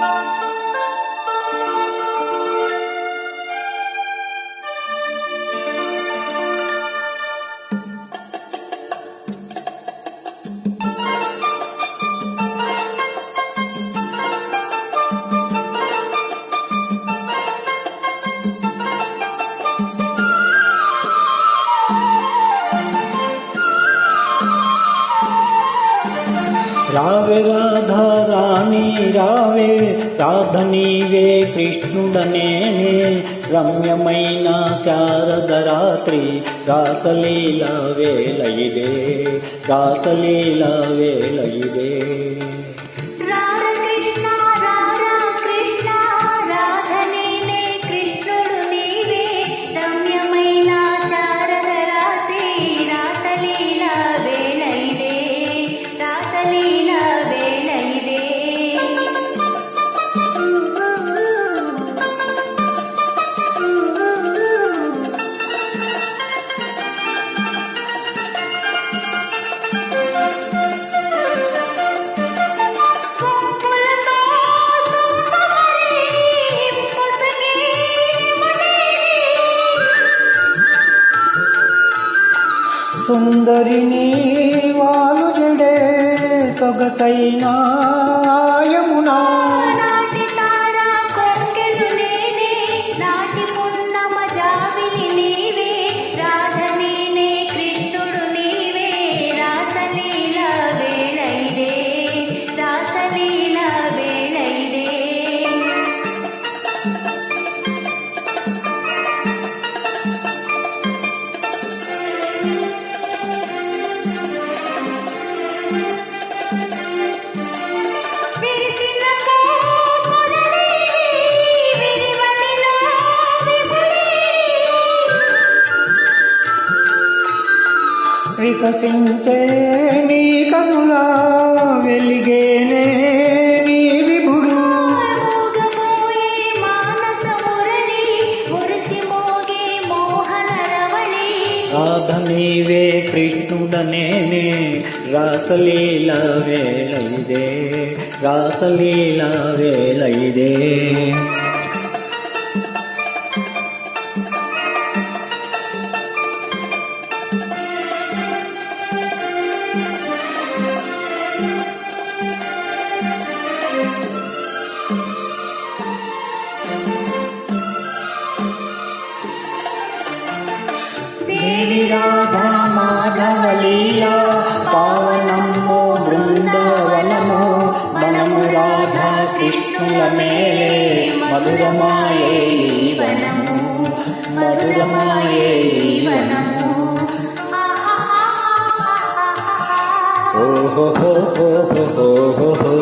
Thank. రావే రాధా రాణి రావే రాధ నీవే కృష్ణుడనేనే రమ్యమైన శారద రాత్రి రాసలీల వేళ ఇదే సుందరిని వాలు జడే సొగతైన వికసించే నీ కనుల వెలిగేనే నీ విభుడు. రాధ నీవే కృష్ణుడనేనే రాసలీల వేళ ఇదే రాసలీల వేళ ఇదే దేవి రాధా మాధవ లీలా పావనము బృందావనము మనము రాధా కృష్ణుల మేలే మధురమాయే ఈ వనము మధురమాయే ఈ వనము ఓహో హో హో హో హో హో హో.